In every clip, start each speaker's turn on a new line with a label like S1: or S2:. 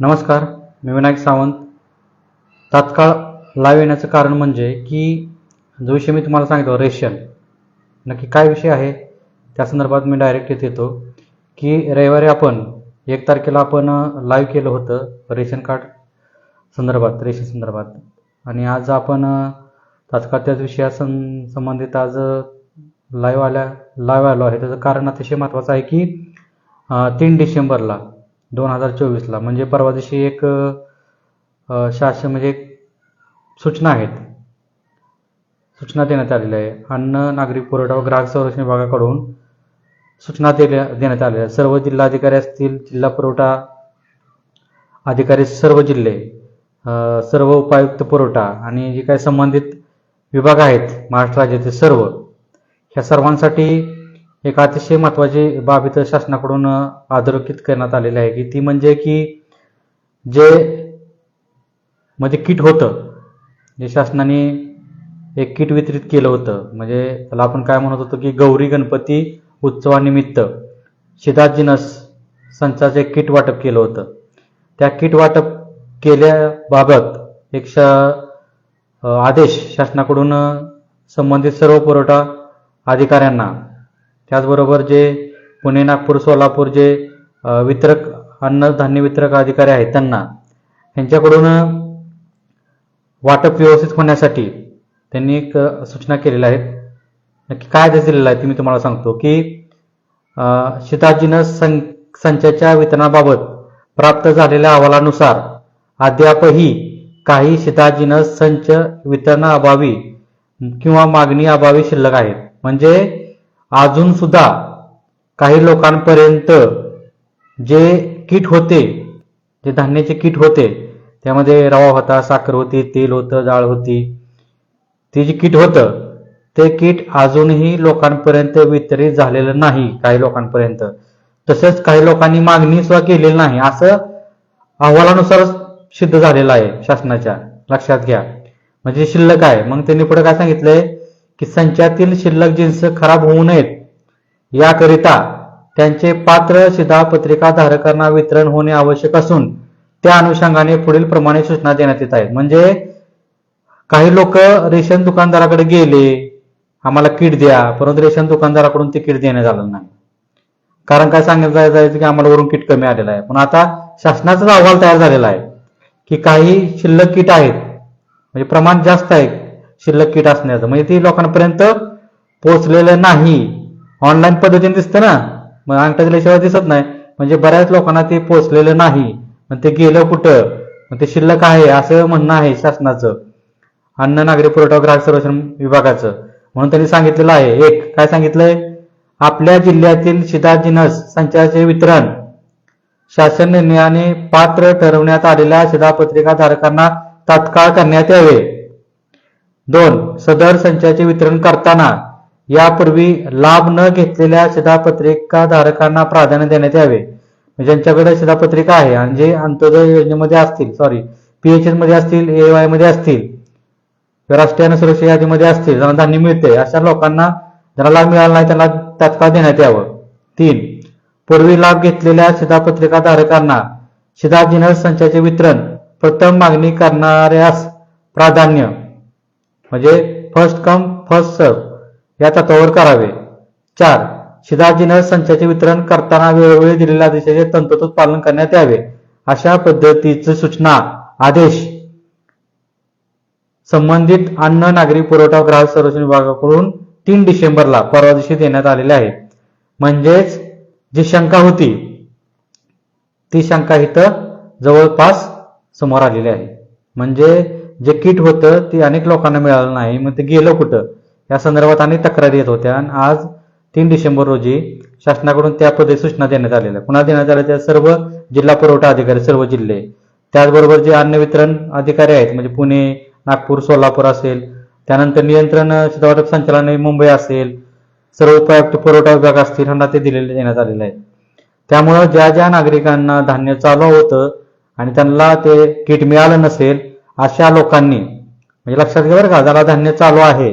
S1: नमस्कार मी विनायक सावंत. तात्काळ लाईव्ह येण्याचं कारण म्हणजे की जो विषय मी तुम्हाला सांगितलं रेशन. नक्की काय विषय आहे? त्या संदर्भात मी डायरेक्ट येत येतो की रविवारी आपण एक तारखेला आपण लाईव्ह केलं होतं रेशन कार्ड संदर्भात रेशन संदर्भात. आणि आज आपण तात्काळ त्याच विषया सं संबंधित आज लाईव्ह आल्या लाईव्ह आलो आहे. त्याचं कारण अतिशय महत्त्वाचं आहे की तीन डिसेंबरला दोन हजार चोवीसला. म्हणजे परवा दिवशी एक शासन म्हणजे एक सूचना आहेत. सूचना देण्यात आलेल्या आहे. अन्न नागरी पुरवठा व ग्राहक संरक्षण विभागाकडून सूचना दिल्या देण्यात आलेल्या सर्व जिल्हाधिकारी असतील जिल्हा पुरवठा अधिकारी सर्व जिल्हे सर्व उपायुक्त पुरवठा आणि जे काही संबंधित विभाग आहेत महाराष्ट्र राज्यातील सर्व ह्या सर्वांसाठी एक अतिशय महत्त्वाची बाब इथं शासनाकडून अधोरेखित करण्यात आलेली आहे की ती म्हणजे की जे मध्ये किट होतं जे शासनाने एक किट वितरित केलं होतं म्हणजे त्याला आपण काय म्हणत होतो की गौरी गणपती उत्सवानिमित्त शिदाजिनस संचाचं एक किट वाटप केलं होतं. त्या किट वाटप केल्याबाबत एक श आदेश शासनाकडून संबंधित सर्व पुरवठा अधिकाऱ्यांना त्याचबरोबर जे पुणे नागपूर सोलापूर जे वितरक अन्नधान्य वितरक अधिकारी आहेत त्यांना यांच्याकडून वाटप व्यवस्थित होण्यासाठी त्यांनी एक सूचना केलेल्या आहेत. नक्की काय आदेश दिलेला आहे ते मी तुम्हाला सांगतो की शेताजीनं सं संचाच्या वितरणाबाबत प्राप्त झालेल्या अहवालानुसार अद्यापही काही शीताजिनस संच वितरणाअभावी किंवा मागणी अभावी शिल्लक आहेत. म्हणजे अजून सुद्धा काही लोकांपर्यंत जे किट होते जे धान्याचे किट होते त्यामध्ये रवा होता साखर होती तेल होतं डाळ होती ते जे किट होतं ते किट अजूनही लोकांपर्यंत वितरित झालेलं नाही काही लोकांपर्यंत. तसेच काही लोकांनी मागणी सुद्धा केलेली नाही असं अहवालानुसारच सिद्ध झालेलं आहे शासनाच्या. लक्षात घ्या. म्हणजे शिल्लक आहे. मग त्यांनी पुढे काय सांगितलंय? की संचातील शिल्लक जिन्स खराब होऊ नयेत. याकरिता त्यांचे पात्र शिधापत्रिका धारकांना वितरण होणे आवश्यक असून त्या अनुषंगाने पुढील प्रमाणे सूचना देण्यात येत आहेत. म्हणजे काही लोक रेशन दुकानदाराकडे गेले आम्हाला किट द्या परंतु रेशन दुकानदाराकडून ते किट देण्यात आलं नाही. कारण काय सांगितलं जायचं की आम्हाला वरून किट कमी आलेलं आहे. पण आता शासनाचाच अहवाल तयार झालेला आहे की काही शिल्लक किट आहेत म्हणजे प्रमाण जास्त आहे शिल्लक किट असण्याचं. म्हणजे ती लोकांपर्यंत पोहोचलेलं नाही. ऑनलाईन पद्धतीने दिसतं ना. मग अंगठा दिल्याशिवाय दिसत नाही. म्हणजे बऱ्याच लोकांना ते पोहोचलेलं नाही. मग ते गेलं कुठं? मग ते शिल्लक आहे असं म्हणणं आहे शासनाचं. अन्न नागरी पुरवठा ग्राहक संरक्षण विभागाचं. म्हणून त्यांनी सांगितलेलं आहे. एक काय सांगितलंय? आपल्या जिल्ह्यातील शिधाजिनस संचाचे वितरण. शासन निर्णयाने पात्र ठरवण्यात आलेल्या शिधापत्रिका धारकांना तात्काळ करण्यात यावे. दोन सदर संचाचे वितरण करताना. यापूर्वी लाभ न घेतलेल्या शिधापत्रिका धारकांना प्राधान्य देण्यात यावे. म्हणजे ज्यांच्याकडे शिधापत्रिका आहे आणि जे अंत्योदय योजनेमध्ये असतील सॉरी पीएचएसमध्ये असतील एवायमध्ये असतील राष्ट्रीय अन्न सुरक्षा यादीमध्ये असतील ज्यांना धान्य मिळते अशा लोकांना ज्यांना लाभ मिळाला नाही त्यांना तात्काळ देण्यात यावं. तीन पूर्वी लाभ घेतलेल्या शिधापत्रिका धारकांना शिधाजिनस संचाचे वितरण प्रथम मागणी करणाऱ्यास प्राधान्य. म्हणजे फर्स्ट कम फर्स्ट सर्व या तत्वावर करावे. चार शिधाजिनस संचाचे वितरण करताना वेळोवेळी दिलेल्या आदेशाचे तंतोतंत पालन करण्यात यावे अशा पद्धतीची सूचना आदेश. संबंधित अन्न नागरी पुरवठा ग्राहक संरक्षण विभागाकडून तीन डिसेंबरला परवा दिवशी देण्यात आलेले आहे. म्हणजेच जी शंका होती ती शंका इथं जवळपास समोर आलेली आहे. म्हणजे जे किट होतं ते अनेक लोकांना मिळालं नाही मग ते गेलं कुठं? या संदर्भात अनेक तक्रारी येत होत्या आणि आज तीन डिसेंबर रोजी शासनाकडून त्या सूचना देण्यात आलेल्या पुन्हा देण्यात आल्या त्या सर्व जिल्हा पुरवठा अधिकारी सर्व जिल्हे. त्याचबरोबर जे अन्न वितरण अधिकारी आहेत म्हणजे पुणे नागपूर सोलापूर असेल त्यानंतर नियंत्रण शिधावाटप संचालनालय मुंबई असेल सर्व उपायुक्त पुरवठा विभाग असतील ह्यांना ते दिलेले देण्यात आलेले आहे त्यामुळं ज्या ज्या नागरिकांना धान्य चालू होतं आणि त्यांना ते किट मिळालं नसेल अशा लोकांनी म्हणजे लक्षात घ्या बरं का ज्याला धान्य चालू आहे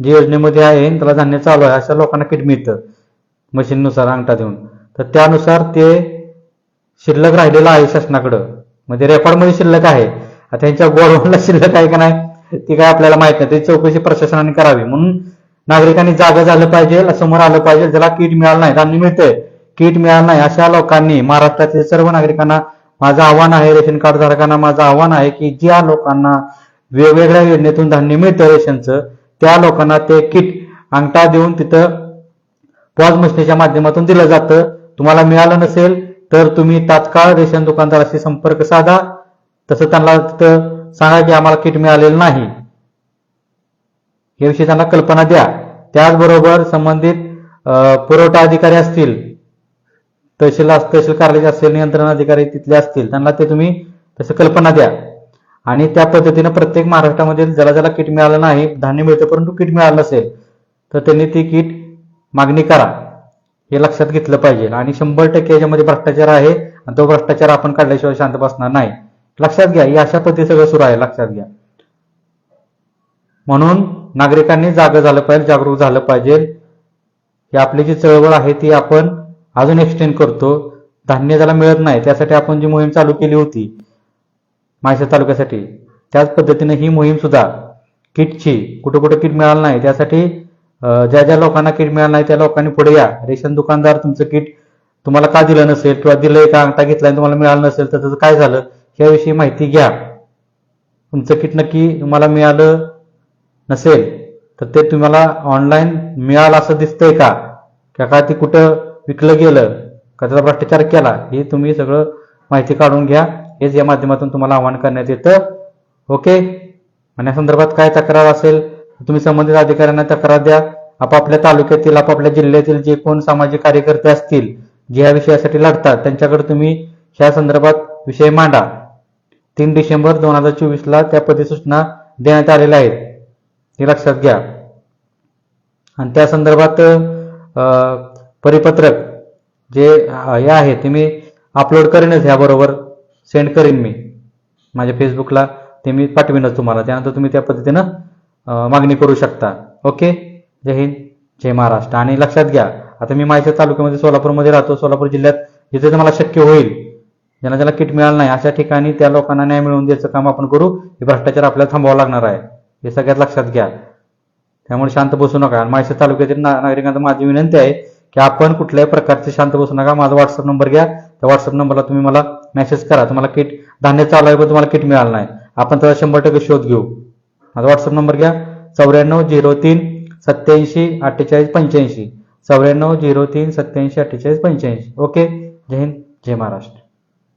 S1: जे योजनेमध्ये आहे त्याला धान्य चालू आहे अशा लोकांना किट मिळतं मशीननुसार अंगठा देऊन. तर त्यानुसार ते शिल्लक राहिलेलं आहे शासनाकडं. म्हणजे रेकॉर्डमध्ये शिल्लक आहे. आता यांच्या गोडवनला शिल्लक आहे का नाही ती काय आपल्याला माहीत नाही. ते चौकशी प्रशासनाने करावी. म्हणून नागरिकांनी जागा झालं पाहिजे समोर आलं पाहिजे. ज्याला किट मिळालं नाही धान्य मिळतंय किट मिळालं नाही अशा लोकांनी महाराष्ट्रातील सर्व नागरिकांना माझं आव्हान आहे रेशन कार्ड धारकांना माझं आव्हान आहे की ज्या लोकांना वेगवेगळ्या योजनेतून धान्य मिळतं रेशनचं त्या लोकांना ते किट अंगठा देऊन तिथं पॉज मशिनीच्या माध्यमातून दिलं जातं. तुम्हाला मिळालं नसेल तर तुम्ही तात्काळ रेशन दुकानदाराशी संपर्क साधा. तसं त्यांना तिथं सांगा की आम्हाला किट मिळालेलं नाही. याविषयी त्यांना कल्पना द्या. त्याचबरोबर संबंधित पुरवठा अधिकारी असतील तहसील तहसील कार्यालयाचे असेल नियंत्रण अधिकारी तिथले असतील त्यांना ते तुम्ही तसं कल्पना द्या. आणि त्या पद्धतीनं प्रत्येक महाराष्ट्रामध्ये ज्याला ज्याला किट मिळालं नाही धान्य मिळतं परंतु किट मिळालं नसेल तर त्यांनी ती किट मागणी करा. हे लक्षात घेतलं पाहिजे. आणि शंभर टक्के याच्यामध्ये भ्रष्टाचार आहे आणि तो भ्रष्टाचार आपण काढल्याशिवाय शांत बसणार नाही. लक्षात घ्या ही अशा पद्धती सगळं सुरू आहे लक्षात घ्या. म्हणून नागरिकांनी जागं झालं पाहिजे जागरूक झालं पाहिजे. ही आपली जी चळवळ आहे ती आपण अजून एक्सटेंड करतो. धान्य ज्याला मिळत नाही त्यासाठी आपण जी मोहीम चालू केली होती माहिसा तालुक्यासाठी त्याच पद्धतीने ही मोहीम सुद्धा किटची कुठं कुठं किट मिळालं नाही त्यासाठी ज्या ज्या लोकांना किट मिळालं नाही त्या लोकांनी पुढे या. रेशन दुकानदार तुमचं किट तुम्हाला का दिलं नसेल किंवा दिलंय का अंगठा घेतला आणि तुम्हाला मिळालं नसेल तर त्याचं काय झालं? याविषयी माहिती घ्या. तुमचं किट नक्की तुम्हाला मिळालं नसेल तर ते तुम्हाला ऑनलाईन मिळालं असं दिसतंय का? का का ते कुठं विकलं गेलं का त्याचा भ्रष्टाचार केला हे तुम्ही सगळं माहिती काढून घ्या. हेच या माध्यमातून तुम्हाला आवाहन करण्यात येतं. ओके? आणि या संदर्भात काय तक्रार असेल तुम्ही संबंधित अधिकाऱ्यांना तक्रार द्या. आपापल्या तालुक्यातील आपापल्या जिल्ह्यातील जे कोण सामाजिक कार्यकर्ते असतील जे या विषयासाठी लढतात त्यांच्याकडे तुम्ही ह्या संदर्भात विषय मांडा. तीन डिसेंबर दोन हजार चोवीसला त्या पदसूचना देण्यात आलेल्या आहेत. हे लक्षात घ्या. आणि त्या संदर्भात परिपत्रक जे हे आहे ते मी अपलोड करेनच ह्याबरोबर. सेंड करेन मी माझ्या फेसबुकला ते मी पाठवीनच तुम्हाला. त्यानंतर तुम्ही त्या पद्धतीनं मागणी करू शकता. ओके जय हिंद जय महाराष्ट्र. आणि लक्षात घ्या आता मी माझ्या तालुक्यामध्ये सोलापूरमध्ये राहतो. सोलापूर जिल्ह्यात जिथे तुम्हाला मला शक्य होईल ज्यांना ज्याला किट मिळालं नाही अशा ठिकाणी त्या लोकांना न्याय मिळवून द्यायचं काम आपण करू. हे भ्रष्टाचार आपल्याला थांबवावं लागणार आहे. हे सगळ्यात लक्षात घ्या. त्यामुळे शांत बसू नका. आणि माझ्या तालुक्यातील नागरिकांना माझी विनंती आहे की आपण कुठल्याही प्रकारचे शांत बसू नका. माझा व्हॉट्सअप नंबर घ्या. त्या व्हॉट्सअप नंबरला तुम्ही मला मेसेज करा. तुम्हाला किट धान्य चालू आहे पण तुम्हाला किट मिळालं नाही. आपण त्याचा शंभर टक्के शोध घेऊ. माझा व्हॉट्सअप नंबर घ्या. चौऱ्याण्णव झिरो तीन सत्याऐंशी अठ्ठेचाळीस पंच्याऐंशी. चौऱ्याण्णव झिरो तीन सत्याऐंशी अठ्ठेचाळीस पंच्याऐंशी. ओके? जय हिंद. जय महाराष्ट्र.